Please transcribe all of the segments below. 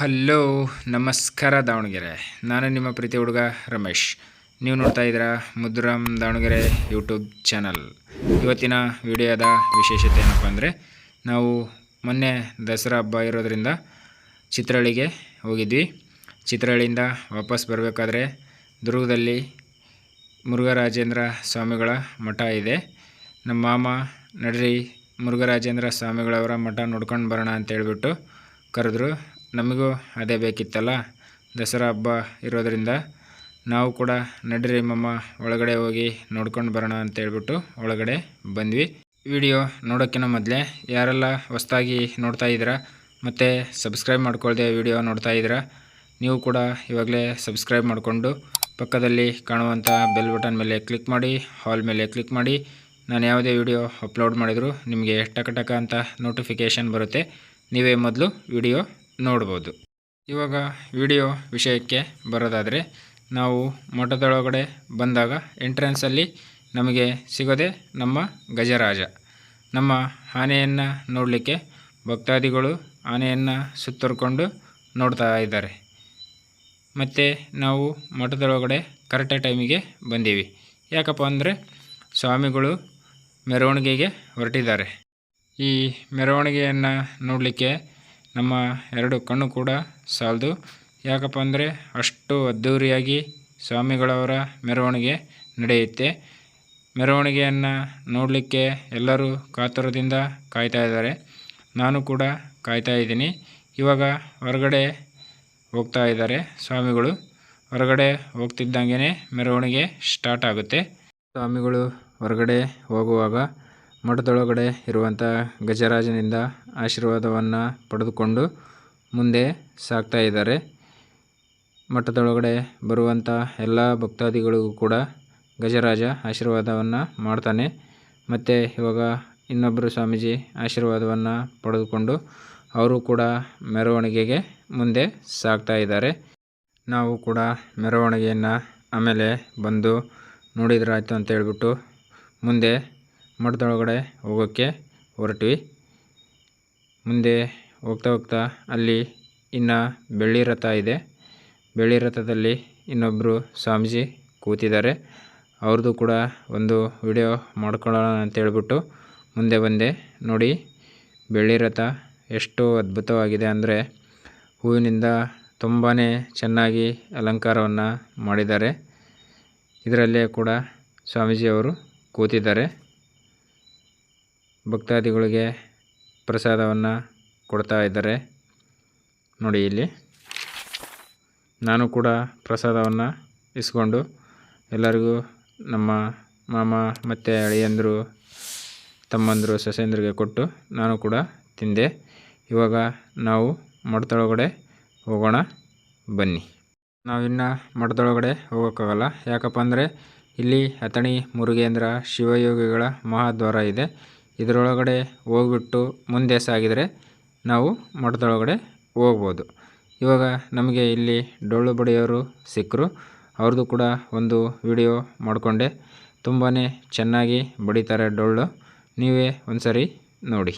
Hello, ನಮಸ್ಕಾರ ದಾವಣಗೆರೆ. ನಾನು ನಿಮ್ಮ ಪ್ರೀತಿ ಹುಡುಗ ರಮೇಶ್. ನೀವು ನೋಡ್ತಾ ಇದ್ದೀರಾ ಮುದ್ದುರಾಮ್ ದಾವಣಗೆರೆ ಯೂಟ್ಯೂಬ್ ಚಾನಲ್. ಇವತ್ತಿನ ವಿಡಿಯೋದ ವಿಶೇಷತೆ ಏನಪ್ಪ ಅಂದರೆ, ನಾವು ಮೊನ್ನೆ ದಸರಾ ಹಬ್ಬ ಇರೋದರಿಂದ ಚಿತ್ರಹಳ್ಳಿಗೆ ಹೋಗಿದ್ವಿ. ಚಿತ್ರಹಳ್ಳಿಯಿಂದ ವಾಪಸ್ ಬರಬೇಕಾದ್ರೆ ದುರ್ಗದಲ್ಲಿ ಮುರುಘರಾಜೇಂದ್ರ ಸ್ವಾಮಿಗಳ ಮಠ ಇದೆ. ನಮ್ಮ ಮಾಮ, ನಡ್ರಿ ಮುರುಘರಾಜೇಂದ್ರ ಸ್ವಾಮಿಗಳವರ ಮಠ ನೋಡ್ಕೊಂಡು ಬರೋಣ ಅಂತ ಹೇಳ್ಬಿಟ್ಟು ಕರೆದ್ರು. ನಮಗೂ ಅದೇ ಬೇಕಿತ್ತಲ್ಲ? ದಸರಾ ಹಬ್ಬ ಇರೋದರಿಂದ ನಾವು ಕೂಡ ನಡ್ರಿ ಮಮ್ಮ ಒಳಗಡೆ ಹೋಗಿ ನೋಡ್ಕೊಂಡು ಬರೋಣ ಅಂತ ಹೇಳ್ಬಿಟ್ಟು ಒಳಗಡೆ ಬಂದ್ವಿ. ವಿಡಿಯೋ ನೋಡೋಕ್ಕಿಂತ ಮೊದಲೇ ಯಾರೆಲ್ಲ ಹೊಸ್ದಾಗಿ ನೋಡ್ತಾ ಇದ್ದೀರಾ ಮತ್ತು ಸಬ್ಸ್ಕ್ರೈಬ್ ಮಾಡ್ಕೊಳ್ದೆ ವಿಡಿಯೋ ನೋಡ್ತಾ ಇದ್ದೀರಾ, ನೀವು ಕೂಡ ಇವಾಗಲೇ ಸಬ್ಸ್ಕ್ರೈಬ್ ಮಾಡಿಕೊಂಡು ಪಕ್ಕದಲ್ಲಿ ಕಾಣುವಂಥ ಬೆಲ್ ಬಟನ್ ಮೇಲೆ ಕ್ಲಿಕ್ ಮಾಡಿ, ಹಾಲ್ ಮೇಲೆ ಕ್ಲಿಕ್ ಮಾಡಿ. ನಾನು ಯಾವುದೇ ವಿಡಿಯೋ ಅಪ್ಲೋಡ್ ಮಾಡಿದರೂ ನಿಮಗೆ ಟಕ ಟಕ ಅಂತ ನೋಟಿಫಿಕೇಷನ್ ಬರುತ್ತೆ. ನೀವೇ ಮೊದಲು ವಿಡಿಯೋ ನೋಡ್ಬೋದು. ಇವಾಗ ವಿಡಿಯೋ ವಿಷಯಕ್ಕೆ ಬರೋದಾದರೆ, ನಾವು ಮಠದೊಳಗಡೆ ಬಂದಾಗ ಎಂಟ್ರೆನ್ಸಲ್ಲಿ ನಮಗೆ ಸಿಗೋದೆ ನಮ್ಮ ಗಜರಾಜ. ನಮ್ಮ ಆನೆಯನ್ನು ನೋಡಲಿಕ್ಕೆ ಭಕ್ತಾದಿಗಳು ಆನೆಯನ್ನು ಸುತ್ತರ್ಕೊಂಡು ನೋಡ್ತಾ ಇದ್ದಾರೆ. ಮತ್ತು ನಾವು ಮಠದೊಳಗಡೆ ಕರೆಕ್ಟ್ ಟೈಮಿಗೆ ಬಂದೀವಿ. ಯಾಕಪ್ಪ ಅಂದರೆ, ಸ್ವಾಮಿಗಳು ಮೆರವಣಿಗೆಗೆ ಹೊರಟಿದ್ದಾರೆ. ಈ ಮೆರವಣಿಗೆಯನ್ನು ನೋಡಲಿಕ್ಕೆ ನಮ್ಮ ಎರಡು ಕಣ್ಣು ಕೂಡ ಸಾಲದು. ಯಾಕಪ್ಪ ಅಂದರೆ ಅಷ್ಟು ಅದ್ಧೂರಿಯಾಗಿ ಸ್ವಾಮಿಗಳವರ ಮೆರವಣಿಗೆ ನಡೆಯುತ್ತೆ. ಮೆರವಣಿಗೆಯನ್ನು ನೋಡಲಿಕ್ಕೆ ಎಲ್ಲರೂ ಕಾತುರದಿಂದ ಕಾಯ್ತಾ ಇದ್ದಾರೆ. ನಾನು ಕೂಡ ಕಾಯ್ತಾ ಇದ್ದೀನಿ. ಇವಾಗ ಹೊರಗಡೆ ಹೋಗ್ತಾ ಇದ್ದಾರೆ ಸ್ವಾಮಿಗಳು. ಹೊರಗಡೆ ಹೋಗ್ತಿದ್ದಂಗೆ ಮೆರವಣಿಗೆ ಸ್ಟಾರ್ಟ್ ಆಗುತ್ತೆ. ಸ್ವಾಮಿಗಳು ಹೊರಗಡೆ ಹೋಗುವಾಗ ಮಠದೊಳಗಡೆ ಇರುವಂಥ ಗಜರಾಜನಿಂದ ಆಶೀರ್ವಾದವನ್ನು ಪಡೆದುಕೊಂಡು ಮುಂದೆ ಸಾಗ್ತಾ ಇದ್ದಾರೆ. ಮಠದೊಳಗಡೆ ಬರುವಂಥ ಎಲ್ಲ ಭಕ್ತಾದಿಗಳಿಗೂ ಕೂಡ ಗಜರಾಜ ಆಶೀರ್ವಾದವನ್ನು ಮಾಡ್ತಾನೆ. ಮತ್ತು ಇವಾಗ ಇನ್ನೊಬ್ಬರು ಸ್ವಾಮೀಜಿ ಆಶೀರ್ವಾದವನ್ನು ಪಡೆದುಕೊಂಡು ಅವರು ಕೂಡ ಮೆರವಣಿಗೆಗೆ ಮುಂದೆ ಸಾಗ್ತಾ ಇದ್ದಾರೆ. ನಾವು ಕೂಡ ಮೆರವಣಿಗೆಯನ್ನು ಆಮೇಲೆ ಬಂದು ನೋಡಿದ್ರಾಯ್ತು ಅಂತ ಹೇಳ್ಬಿಟ್ಟು ಮುಂದೆ ಮಠದೊಳಗಡೆ ಹೋಗೋಕ್ಕೆ ಹೊರಟ್ವಿ. ಮುಂದೆ ಹೋಗ್ತಾ ಹೋಗ್ತಾ ಅಲ್ಲಿ ಇನ್ನು ಬೆಳ್ಳಿ ರಥ ಇದೆ. ಬೆಳ್ಳಿ ರಥದಲ್ಲಿ ಇನ್ನೊಬ್ಬರು ಸ್ವಾಮೀಜಿ ಕೂತಿದ್ದಾರೆ. ಅವ್ರದ್ದು ಕೂಡ ಒಂದು ವಿಡಿಯೋ ಮಾಡ್ಕೊಳ್ಳೋಣ ಅಂತ ಹೇಳ್ಬಿಟ್ಟು ಮುಂದೆ ಬಂದೆ. ನೋಡಿ, ಬೆಳ್ಳಿ ರಥ ಎಷ್ಟು ಅದ್ಭುತವಾಗಿದೆ ಅಂದರೆ ಹೂವಿನಿಂದ ತುಂಬಾ ಚೆನ್ನಾಗಿ ಅಲಂಕಾರವನ್ನು ಮಾಡಿದ್ದಾರೆ. ಇದರಲ್ಲೇ ಕೂಡ ಸ್ವಾಮೀಜಿಯವರು ಕೂತಿದ್ದಾರೆ. ಭಕ್ತಾದಿಗಳಿಗೆ ಪ್ರಸಾದವನ್ನು ಕೊಡ್ತಾ ಇದ್ದಾರೆ. ನೋಡಿ ಇಲ್ಲಿ. ನಾನು ಕೂಡ ಪ್ರಸಾದವನ್ನು ಇಸ್ಕೊಂಡು ಎಲ್ಲರಿಗೂ ನಮ್ಮ ಮಾಮ ಮತ್ತು ಅಳಿಯಂದರು, ತಮ್ಮಂದರು, ಸಸೇಂದ್ರಿಗೆ ಕೊಟ್ಟು ನಾನು ಕೂಡ ತಿಂದೆ. ಇವಾಗ ನಾವು ಮಠದೊಳಗಡೆ ಹೋಗೋಣ, ಬನ್ನಿ. ನಾವಿನ್ನು ಮಠದೊಳಗಡೆ ಹೋಗೋಕ್ಕಾಗಲ್ಲ. ಯಾಕಪ್ಪ ಅಂದರೆ ಇಲ್ಲಿ ಅಥಣಿ, ಮುರುಗೇಂದ್ರ, ಶಿವಯೋಗಿಗಳ ಮಹಾದ್ವಾರ ಇದೆ. ಇದರೊಳಗಡೆ ಹೋಗ್ಬಿಟ್ಟು ಮುಂದೆ ಸಾಗಿದರೆ ನಾವು ಮಠದೊಳಗಡೆ ಹೋಗ್ಬೋದು. ಇವಾಗ ನಮಗೆ ಇಲ್ಲಿ ಡೊಳ್ಳು ಬಡಿಯೋರು ಸಿಕ್ಕರು ಅವ್ರದ್ದು ಕೂಡ ಒಂದು ವಿಡಿಯೋ ಮಾಡಿಕೊಂಡೆ. ತುಂಬಾ ಚೆನ್ನಾಗಿ ಬಡಿತಾರೆ ಡೊಳ್ಳು. ನೀವೇ ಒಂದು ಸರಿ ನೋಡಿ.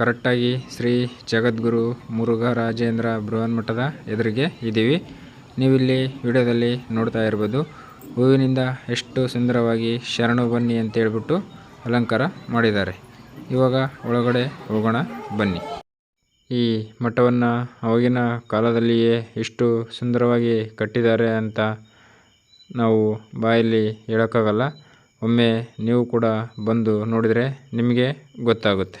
ಕರೆಕ್ಟಾಗಿ ಶ್ರೀ ಜಗದ್ಗುರು ಮುರುಘರಾಜೇಂದ್ರ ಬೃಹನ್ಮಠದ ಎದುರಿಗೆ ಇದ್ದೀವಿ. ನೀವಿಲ್ಲಿ ವಿಡಿಯೋದಲ್ಲಿ ನೋಡ್ತಾ ಇರ್ಬೋದು. ಹೂವಿನಿಂದ ಎಷ್ಟು ಸುಂದರವಾಗಿ ಶರಣು ಬನ್ನಿ ಅಂತ ಹೇಳ್ಬಿಟ್ಟು ಅಲಂಕಾರ ಮಾಡಿದ್ದಾರೆ. ಇವಾಗ ಒಳಗಡೆ ಹೋಗೋಣ, ಬನ್ನಿ. ಈ ಮಠವನ್ನು ಅವಾಗಿನ ಕಾಲದಲ್ಲಿಯೇ ಎಷ್ಟು ಸುಂದರವಾಗಿ ಕಟ್ಟಿದ್ದಾರೆ ಅಂತ ನಾವು ಬಾಯಲ್ಲಿ ಹೇಳೋಕ್ಕಾಗಲ್ಲ. ಒಮ್ಮೆ ನೀವು ಕೂಡ ಬಂದು ನೋಡಿದರೆ ನಿಮಗೆ ಗೊತ್ತಾಗುತ್ತೆ.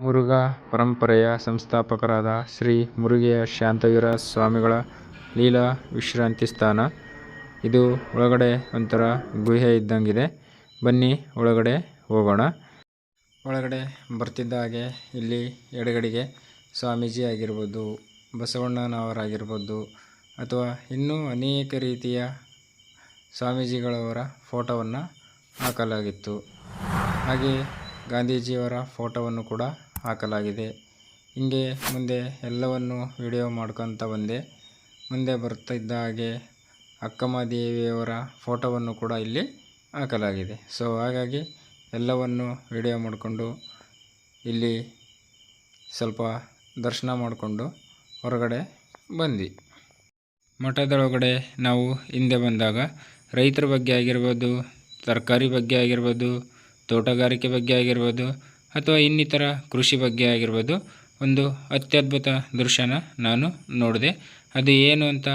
ಮುರುಘಾ ಪರಂಪರೆಯ ಸಂಸ್ಥಾಪಕರಾದ ಶ್ರೀ ಮುರುಘೆಯ ಶಾಂತವೀರ ಸ್ವಾಮಿಗಳ ಲೀಲಾ ವಿಶ್ರಾಂತಿ ಸ್ಥಾನ. ಇದು ಒಳಗಡೆ ಒಂಥರ ಗುಹೆ ಇದ್ದಂಗಿದೆ. ಬನ್ನಿ ಒಳಗಡೆ ಹೋಗೋಣ. ಒಳಗಡೆ ಬರ್ತಿದ್ದ ಹಾಗೆ ಇಲ್ಲಿ ಎಡಗಡೆಗೆ ಸ್ವಾಮೀಜಿ ಆಗಿರ್ಬೋದು, ಬಸವಣ್ಣನವರಾಗಿರ್ಬೋದು ಅಥವಾ ಇನ್ನೂ ಅನೇಕ ರೀತಿಯ ಸ್ವಾಮೀಜಿಗಳವರ ಫೋಟೋವನ್ನು ಹಾಕಲಾಗಿತ್ತು. ಹಾಗೆ ಗಾಂಧೀಜಿಯವರ ಫೋಟೋವನ್ನು ಕೂಡ ಹಾಕಲಾಗಿದೆ. ಹಿಂಗೆ ಮುಂದೆ ಎಲ್ಲವನ್ನು ವಿಡಿಯೋ ಮಾಡ್ಕೊತ ಬಂದೆ. ಮುಂದೆ ಬರ್ತಿದ್ದ ಹಾಗೆ ಅಕ್ಕಮಹಾದೇವಿಯವರ ಫೋಟೋವನ್ನು ಕೂಡ ಇಲ್ಲಿ ಹಾಕಲಾಗಿದೆ. ಸೊ ಹಾಗಾಗಿ ಎಲ್ಲವನ್ನು ವಿಡಿಯೋ ಮಾಡಿಕೊಂಡು ಇಲ್ಲಿ ಸ್ವಲ್ಪ ದರ್ಶನ ಮಾಡಿಕೊಂಡು ಹೊರಗಡೆ ಬಂದ್ವಿ. ಮಠದೊಳಗಡೆ ನಾವು ಹಿಂದೆ ಬಂದಾಗ ರೈತರ ಬಗ್ಗೆ ಆಗಿರ್ಬೋದು, ತರಕಾರಿ ಬಗ್ಗೆ ಆಗಿರ್ಬೋದು, ತೋಟಗಾರಿಕೆ ಬಗ್ಗೆ ಆಗಿರ್ಬೋದು ಅಥವಾ ಇನ್ನಿತರ ಕೃಷಿ ಬಗ್ಗೆ ಆಗಿರ್ಬೋದು ಒಂದು ಅತ್ಯದ್ಭುತ ದೃಶ್ಯನ ನಾನು ನೋಡಿದೆ. ಅದು ಏನು ಅಂತ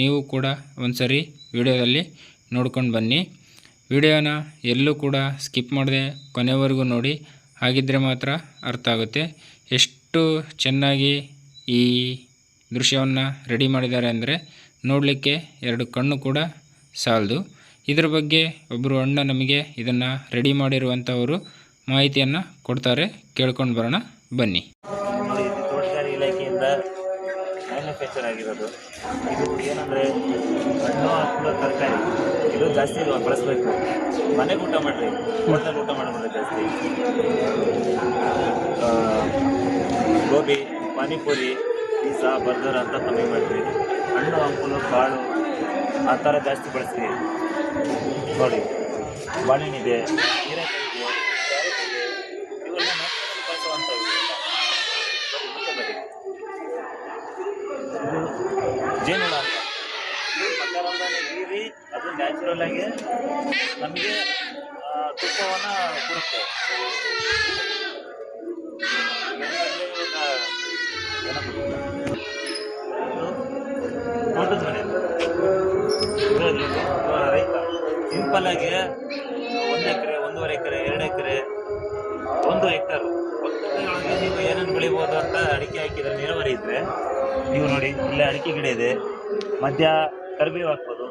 ನೀವು ಕೂಡ ಒಂದು ಸರಿ ವಿಡಿಯೋದಲ್ಲಿ ನೋಡ್ಕೊಂಡು ಬನ್ನಿ. ವಿಡಿಯೋನ ಎಲ್ಲೂ ಕೂಡ ಸ್ಕಿಪ್ ಮಾಡದೆ ಕೊನೆವರೆಗೂ ನೋಡಿ ಹಾಗಿದ್ದರೆ ಮಾತ್ರ ಅರ್ಥ ಆಗುತ್ತೆ. ಎಷ್ಟು ಚೆನ್ನಾಗಿ ಈ ದೃಶ್ಯವನ್ನು ರೆಡಿ ಮಾಡಿದ್ದಾರೆ ಅಂದರೆ ನೋಡಲಿಕ್ಕೆ ಎರಡು ಕಣ್ಣು ಕೂಡ ಸಾಲದು. ಇದರ ಬಗ್ಗೆ ಒಬ್ಬರು ಅಣ್ಣ ನಮಗೆ ಇದನ್ನು ರೆಡಿ ಮಾಡಿರುವಂಥವರು ಮಾಹಿತಿಯನ್ನು ಕೊಡ್ತಾರೆ. ಕೇಳ್ಕೊಂಡು ಬರೋಣ, ಬನ್ನಿ. ಮ್ಯಾನುಫ್ಯಾಕ್ಚರ್ ಆಗಿರೋದು. ಇದು ಏನಂದರೆ ಹಣ್ಣು ಹಣ್ಣು ತರಕಾರಿ. ಇದು ಜಾಸ್ತಿ ಬಳಸಬೇಕು? ಮನೆಗೆ ಊಟ ಮಾಡಿರಿ. ಹೋಟೆಲ್ ಊಟ ಮಾಡಬೇಡ್ರಿ ಜಾಸ್ತಿ. ಗೋಬಿ, ಪಾನಿಪುರಿ ಪಿಜ್ಜಾ ಬರ್ಗರ್ ಅಂತ ಕಮ್ಮಿ ಮಾಡಿರಿ. ಹಣ್ಣು ಹಂಪಲು ಕಾಳು, ಆ ಥರ ಜಾಸ್ತಿ ಬಳಸ್ರಿ. ನೋಡಿ ಬಾಳೆಹಣ್ಣಿದೆ ಹೀರೆಕಾಯಿ ಇದೆ ಕ್ಯಾರೆಟ್ ಇದೆ ಇವೆಲ್ಲ ನ್ಯಾಚುರಲ್ ಬಳಸುವಂಥವು ಬನ್ನಿ, ಮುಂದೆ ಬನ್ನಿ. ಇದು ಜೇನುಳ ಹೀರಿ ಅದು ನ್ಯಾಚುರಲ್ ಆಗಿ ನಮಗೆ ತುಪ್ಪವನ್ನು ಕೊಡುತ್ತೆ. ರೈತ ಸಿಂಪಲ್ ಆಗಿ ಒಂದು ಎಕರೆ, ಒಂದೂವರೆ ಎಕರೆ, ಎರಡು ಎಕರೆ, ಒಂದು ಹೆಕ್ಟರ್ ಒಳಗೆ ನೀವು ಏನೇನು ಬೆಳಿಬೋದು ಅಂತ ಅಡಿಕೆ ಹಾಕಿದ್ರೆ, ನೀರಾವರಿ ಇದ್ದರೆ ನೀವು ನೋಡಿ, ಇಲ್ಲೇ ಅಡಿಕೆ ಗಿಡ ಇದೆ. ಮಧ್ಯ ಕರಿಬೇವು ಹಾಕ್ಬೋದು,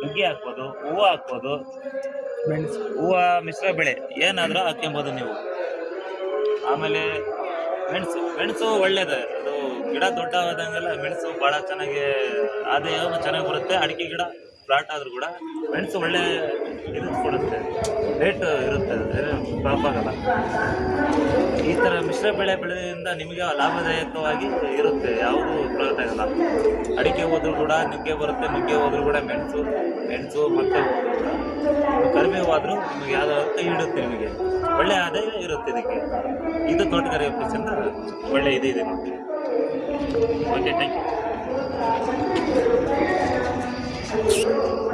ನುಗ್ಗಿ ಹಾಕ್ಬೋದು, ಹೂವು ಹಾಕ್ಬೋದು. ಮೆಣಸು ಹೂವು ಮಿಶ್ರ ಬೆಳೆ, ಏನಾದರೂ ಹಾಕ್ಕೊಬೋದು ನೀವು. ಆಮೇಲೆ ಮೆಣಸು ಮೆಣಸು ಒಳ್ಳೇದೇ. ಅದು ಗಿಡ ದೊಡ್ಡವಾದಂಗೆಲ್ಲ ಮೆಣಸು ಭಾಳ ಚೆನ್ನಾಗಿ ಆದಾಯ ಚೆನ್ನಾಗಿ ಬರುತ್ತೆ. ಅಡಿಕೆ ಗಿಡ ಪ್ಲಾಟ್ ಆದರೂ ಕೂಡ ಮೆಣಸು ಒಳ್ಳೆ ಇದು ಕೊಡುತ್ತೆ ರೇಟ್ ಇರುತ್ತೆ ಆಗಲ್ಲ. ಈ ಥರ ಮಿಶ್ರ ಬೆಳೆ ಬೆಳೆಯೋದ್ರಿಂದ ನಿಮಗೆ ಲಾಭದಾಯಕವಾಗಿ ಇರುತ್ತೆ, ಯಾವುದೂ ಪ್ರಾಫಿಟ್ ಆಗಲ್ಲ. ಅಡಿಕೆ ಹೋದ್ರೂ ಕೂಡ ನುಗ್ಗೆ ಬರುತ್ತೆ, ನುಗ್ಗೆ ಹೋದ್ರೂ ಕೂಡ ಮೆಣಸು ಮೆಣಸು, ಮತ್ತೆ ಕಡಿಮೆ ಆದರೂ ನಿಮಗೆ ಯಾವ್ದಾದ್ರು ಕೈ ಇಡುತ್ತೆ ನಿಮಗೆ. ಒಳ್ಳೆ ಆದಾಯ ಇರುತ್ತೆ ಇದಕ್ಕೆ. ಇದು ತೋಟಗಾರಿಕೆ ಒಳ್ಳೆ ಇದು ಇದೆ ನೋಡಿ okay thank you Thank you.